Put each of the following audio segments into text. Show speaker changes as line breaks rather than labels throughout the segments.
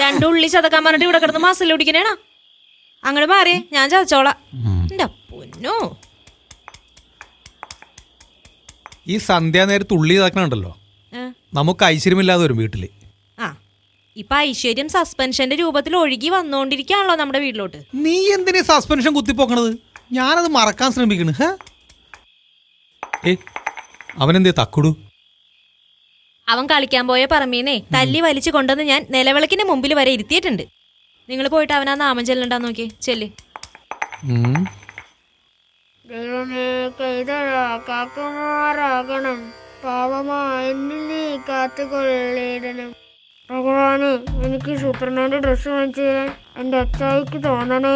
രണ്ടു ഉള്ളി ചതക്കാൻ പറഞ്ഞിട്ട് ഇവിടെ കിടന്ന് മസിൽ പിടിക്കണേണ അങ്ങോട്ട് മാറി ഞാൻ ചതച്ചോളാം. എന്റെ പൊന്നോ.
ഈ സന്ധ്യാനേരത്ത് ഉള്ളി ഇതാക്കണുണ്ടല്ലോ നമുക്ക് ഐശ്വര്യമില്ലാതെ വരും വീട്ടിൽ.
ആ ഇപ്പൊ ഐശ്വര്യം സസ്പെൻഷന്റെ രൂപത്തിൽ ഒഴുകി വന്നോണ്ടിരിക്കാണല്ലോ നമ്മുടെ വീട്ടിലോട്ട്.
നീ എന്തിനാ സസ്പെൻഷൻ കുത്തിപ്പോക്കണത്? ഞാനത് മറക്കാൻ ശ്രമിക്കണു ഏ അവനെന്തേ തക്കുടു?
അവൻ കളിക്കാൻ പോയ പറമ്പീനെ തല്ലി വലിച്ചു കൊണ്ടുവന്ന് ഞാൻ നിലവിളക്കിന്റെ മുമ്പിൽ വരെ ഇരുത്തിയിട്ടുണ്ട്. നിങ്ങൾ പോയിട്ട് അവനാ നാമം ചെല്ലണ്ടാ നോക്കി. ചെല്ല്.
ദൈവമേ കൈതഴാക്കാക്കുമാറാകണം പാവമായ നീ കാത്തുകൊള്ളിടണം. ഭഗവാന് എനിക്ക് സൂപ്പർമാന്റെ ഡ്രസ്സ് വാങ്ങിച്ചു തരാൻ എന്റെ അച്ചായിക്ക് തോന്നണേ.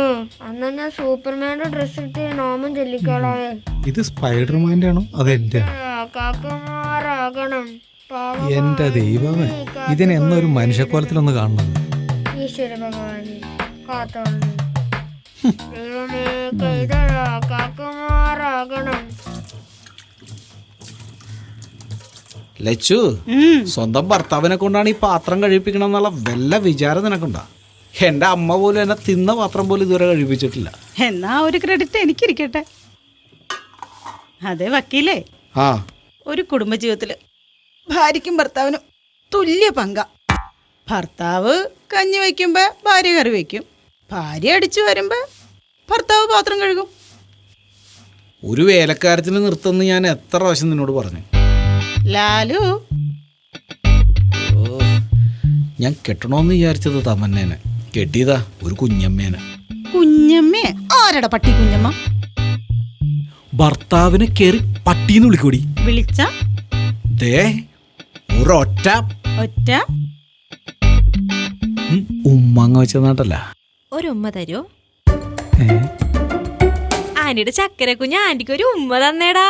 അന്ന് ഞാൻ സൂപ്പർമാന്റെ ഡ്രസ്സ് ഇട്ട് നോമം ചൊല്ലിക്കോളാവേ
ഇത് സ്പൈഡർമാന്റെ ആണോ അതെന്റെ
കാക്കുമാറാകണം
എന്റെ ദൈവമേ ഇതിനെന്നൊരു മനുഷ്യക്കോലത്തിലൊന്ന് കാണണം.
ഈശ്വര ഭഗവാന് കാത്തോളണം. ദൈവമേ കൈതഴാക്കാക്കുമാറാകണം
ലച്ചു സ്വന്തം ഭർത്താവിനെ കൊണ്ടാണ് ഈ പാത്രം കഴിപ്പിക്കണം എന്നുള്ള വല്ല വിചാരം നിനക്കുണ്ടാ? എന്റെ അമ്മ പോലും എന്നെ തിന്ന പാത്രം പോലും ഇതുവരെ കഴിപ്പിച്ചിട്ടില്ല.
എന്നാ ഒരു ക്രെഡിറ്റ് എനിക്കിരിക്കട്ടെ. അതെ വക്കീലേ.
ആ.
ഒരു കുടുംബജീവിതത്തിൽ ഭാര്യയ്ക്കും ഭർത്താവിനും തുല്യ പങ്ക. ഭർത്താവ് കഞ്ഞി വയ്ക്കുമ്പോൾ ഭാര്യ കറി വയ്ക്കും. ഭാര്യ അടിച്ചു വരുമ്പോൾ ഭർത്താവ് പാത്രം കഴുകും.
ഒരു വേലക്കാരത്തിന് നിർത്തുന്ന ഞാൻ എത്ര പ്രാവശ്യം നിന്നോട് പറഞ്ഞു.
ലാലു.
ഞാൻ കെട്ടണമെന്ന് വിചാരിച്ചത് തമന്നേനെ. കെട്ടിയതാ ഒരു കുഞ്ഞമ്മേനെ.
കുഞ്ഞമ്മേ ആരട പട്ടി കുഞ്ഞമ്മ?
ഭർത്താവിനെ കേറി പട്ടിന്ന് വിളിക്കൂടി.
വിളിച്ച?
ദേ ഒരൊറ്റ
ഒറ്റ.
ഉമ്മങ്ങ വെച്ച നാട്ടല്ല.
ഒരു ഉമ്മ തരോ. ആന്റിയുടെ ചക്കര കുഞ്ഞ് ആന്റിക്ക് ഒരു ഉമ്മ തന്നേടാ.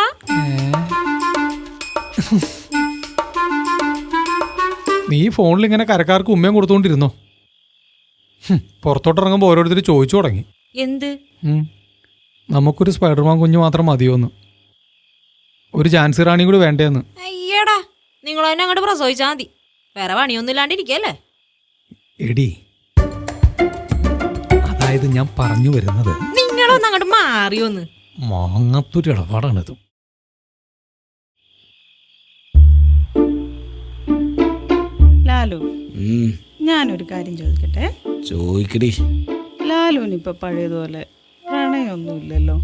നീ ഫോണിൽ ഇങ്ങനെ കരക്കാർക്ക് ഉമ്മയും കൊടുത്തോണ്ടിരുന്നോ? പുറത്തോട്ട് പുറത്തോട്ടിറങ്ങുമ്പോൾ ഓരോരുത്തർ ചോദിച്ചു തുടങ്ങി.
എന്ത്?
നമുക്കൊരു സ്പൈഡർമാൻ കുഞ്ഞ് മാത്രം മതിയോന്ന്. ഒരു ജാൻസി റാണി കൂടി വേണ്ടേന്ന്.
നിങ്ങൾ തന്നെ അങ്ങോട്ട് പ്രസവിച്ചാൽ മതി. വേറെ പണിയൊന്നും ഇല്ലാണ്ടിരിക്കല്ലേ
എടി അതായത് ഞാൻ പറഞ്ഞു വരുന്നത്
നിങ്ങളൊന്ന് അങ്ങോട്ട് മാറിയോന്ന്.
മാങ്ങത്തൊരു ഇടപാടാണിത്.
ലാലു ഞാനൊരു കാര്യം ചോദിക്കട്ടെ?
ചോദിക്കടി.
ലാലുവിന് ഇപ്പൊ പഴയതുപോലെ പ്രണയൊന്നുമില്ലല്ലോ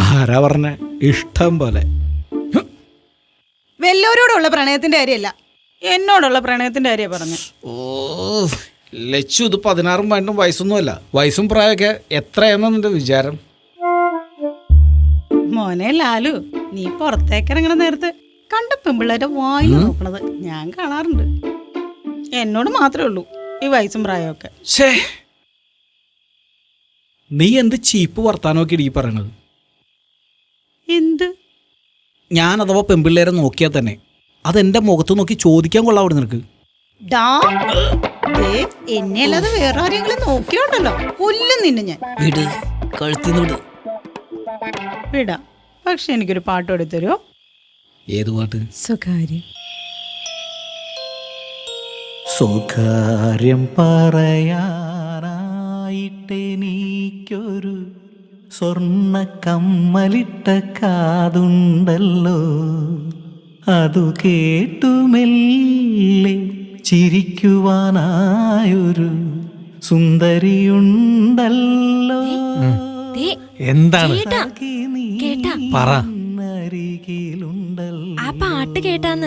ആരാ പറഞ്ഞ? ഇഷ്ടം പോലെ.
വല്ലവരോടുള്ള പ്രണയത്തിന്റെ കാര്യമല്ല. എന്നോടുള്ള പ്രണയത്തിന്റെ കാര്യം പറഞ്ഞു
ഓ ലച്ചു ഇത് പതിനാറും പണ്ടും വയസ്സൊന്നുമല്ല. വയസ്സും പ്രായമൊക്കെ എത്രയാണെന്ന് നിന്റെ വിചാരം?
മോനെ ലാലു നീ പുറത്തേക്കിറങ്ങണ നേരത്ത് കണ്ട പെമ്പിള്ളേരെ വായി നോക്കണത് ഞാൻ കാണാറുണ്ട്. എന്നോട് മാത്രമേ ഉള്ളൂ ഈ വയസ്സും പ്രായമൊക്കെ.
ഛേ. നീ എന്ത് ചീപ്പ് വർത്താനൊക്കെ ഈ പറയണത്
എന്ത്?
ഞാൻ അഥവാ പെമ്പിള്ളേരെ നോക്കിയാൽ തന്നെ അതെന്റെ മുഖത്ത് നോക്കി ചോദിക്കാൻ കൊള്ളാവിടെ നിനക്ക്.
ഡാ ദേ, എന്നെ അല്ലാതെ വേറെ ആരെങ്കിലും നോക്കിയോണ്ടല്ലോ. കൊല്ലും നിന്നെ ഞാൻ.
വിട് കഴുത്തിന്ന് വിട്.
വിടാം. പക്ഷെ എനിക്കൊരു പാട്ട് എടുത്തരോ
ഏത് പാട്ട്?
സ്വകാര്യം.
സ്വകാര്യം പറയാനായിട്ടെനിക്കൊരു സ്വർണ കമ്മലിട്ട കാതുണ്ടല്ലോ. അതു കേട്ടുമെല്ലെ ചിരിക്കുവാനായൊരു സുന്ദരിയുണ്ടല്ലോ.
എന്താണ്? പറ.
ആ പാട്ട് കേട്ടാന്ന്.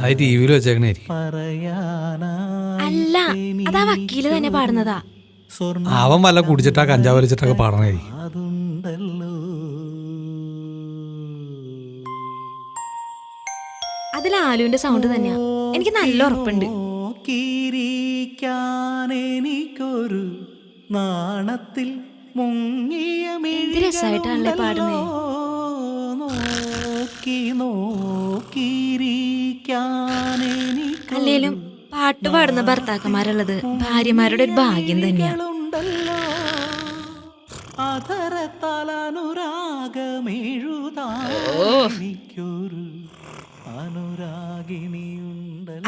അത് ടി വിയിൽ വെച്ചേക്കണേ
പറയാനാ
അല്ല അതാ വക്കീൽ തന്നെ പാടുന്നതാ.
അവൻ വല്ല കുടിച്ചിട്ടാ കഞ്ചാവ് വലിച്ചിട്ടൊക്കെ പാടണേ
അതുണ്ടല്ലോ.
അതിൽ ആലുവിന്റെ സൗണ്ട് തന്നെയാ. എനിക്ക് നല്ല ഉറപ്പുണ്ട്.
എനിക്കൊരു നാണത്തിൽ മുങ്ങിയ
എന്ത് രസായിട്ടാണല്ലേ പാടുന്നേ.
നോക്കി നോക്കിയിരിക്കാൻ എനിക്കൊരു
അല്ലേലും പാട്ട് പാടുന്ന ഭർത്താക്കന്മാരുള്ളത് ഭാര്യമാരുടെ ഒരു ഭാഗ്യം
തന്നെയാണ്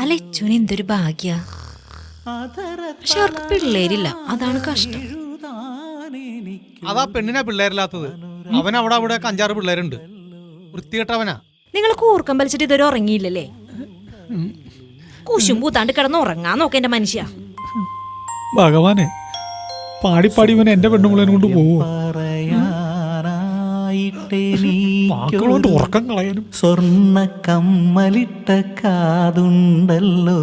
അലച്ചുന് എന്തൊരു ഭാഗ്യ. പക്ഷെ അവർക്ക് പിള്ളേരില്ല. അതാണ് കഷ്ടം.
അതാ പെണ്ണിനാ പിള്ളേരില്ലാത്തത്. അവൻ അവിടെ അവിടെ അഞ്ചാറ് പിള്ളേരുണ്ട്. വൃത്തികെട്ടവനാ.
നിങ്ങൾ കൂർക്കം വലിച്ചിട്ട് ഇതുവരെ ഉറങ്ങിയില്ലല്ലേ? കുശും കൂത്താണ്ട് കിടന്ന് ഉറങ്ങാൻ നോക്ക എന്റെ മനുഷ്യ.
ഭഗവാനെ പാടി പാടി ഇവൻ എന്റെ പെണ്ണുമുള്ളതിനെ കൊണ്ട് പോവുക ഉറക്കം കളയാനും.
സ്വർണ കമ്മലിട്ട കാതുണ്ടല്ലോ.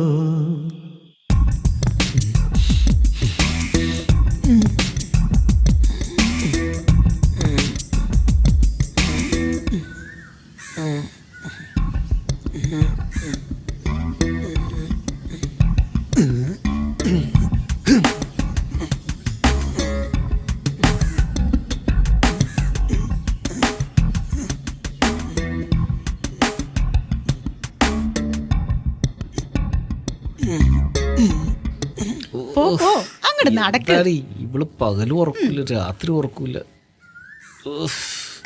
അങ്ങോട്ട് നടക്ക്
എന്താടി, ഇവൾ പകൽ ഉറക്കില്ല രാത്രി ഉറക്കൂല.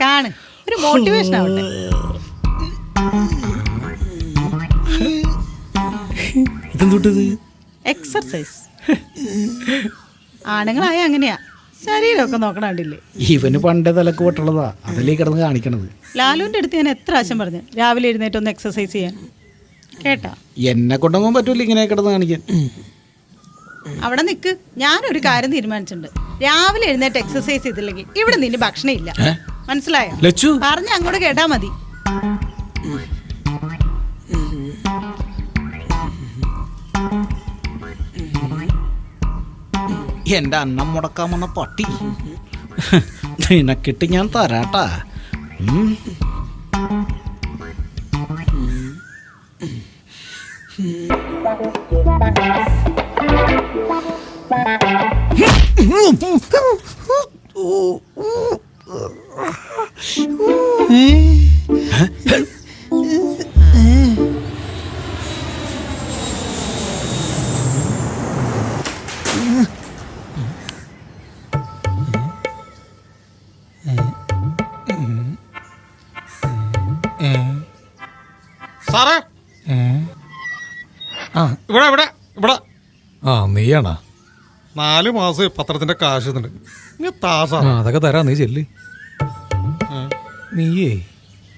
കാണ്. ഒരു മോട്ടിവേഷൻ ആവട്ടെ.
ഇതെന്തുട്ടത്?
എക്സർസൈസ് ആണുങ്ങളായ അങ്ങനെയാ. ശരീരമൊക്കെ നോക്കണ കണ്ടില്ലേ?
ഇവന് പണ്ടേ തലക്ക് പൊട്ടുള്ളതാ അതിലേ കിടന്ന് കാണിക്കണത്?
ലാലുവിന്റെ അടുത്ത് ഞാൻ എത്ര ആശം പറഞ്ഞു രാവിലെ എഴുന്നേറ്റ് ഒന്ന് എക്സർസൈസ് ചെയ്യാൻ. കേട്ടാ?
എന്നെ കൊണ്ടൊന്നും പറ്റൂല ഇങ്ങനെ കിടന്ന് കാണിക്കാൻ.
അവിടെ നിക്ക്. ഞാനൊരു കാര്യം തീരുമാനിച്ചിട്ടുണ്ട്. രാവിലെ എഴുന്നേറ്റ് എക്സർസൈസ് ചെയ്തില്ലെങ്കിൽ ഇവിടെ നിന്റെ ഭക്ഷണം ഇല്ല. മനസ്സിലായോ? പറഞ്ഞ അങ്ങോട്ട് കേട്ടാ മതി.
എന്റെ അന്നം മുടക്കാൻ വന്ന പട്ടി. നിനക്കിട്ട് ഞാൻ തരാട്ടാ. ഉം.
ഇവിടെ ഇവിടെ ഇവിടെ.
ആ നീയാണാ?
നാല് മാസം പത്രത്തിന്റെ കാശ് തന്നിട്ട്. ഇങ്ങ് താ
ആ അതൊക്കെ തരാം നീ ചെല്ല്. നീയേ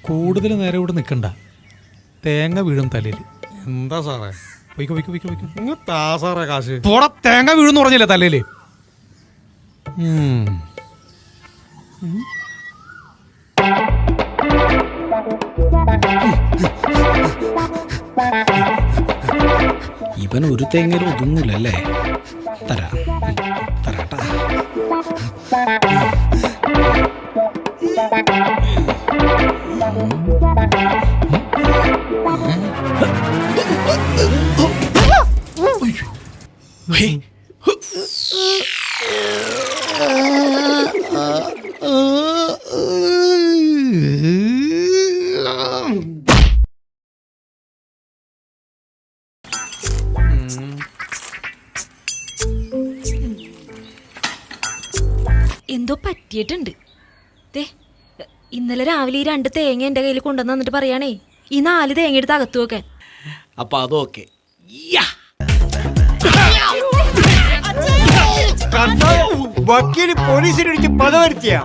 കൂടുതൽ നേരം ഇവിടെ നിൽക്കണ്ട തേങ്ങ വീഴും തലയിൽ.
എന്താ സാറേ?
വയ്ക്കോ വയ്ക്കോ വയ്ക്കോ വയ്ക്കോ
ഇങ്ങ് താ സാറേ കാശ്.
പോടാ തേങ്ങ വീഴുന്ന് പറഞ്ഞില്ലേ തലയിൽ?
ഇവൻ ഒരു തേങ്ങയിൽ ഒതുങ്ങൂലല്ലേ? തരാ. തരാട്ടാ.
എന്തോ പറ്റിയിട്ടുണ്ട്. ദേ ഇന്നലെ രാവിലെ ഈ രണ്ട് തേങ്ങ എന്റെ കയ്യിൽ കൊണ്ടുവന്ന് വന്നിട്ട് പറയാണേ ഈ നാല് തേങ്ങ എടുത്ത് അകത്തു വെക്കാൻ.
അപ്പൊ അതൊക്കെ
വക്കീൽ പോലീസിനെ പദ വരുത്തിയ.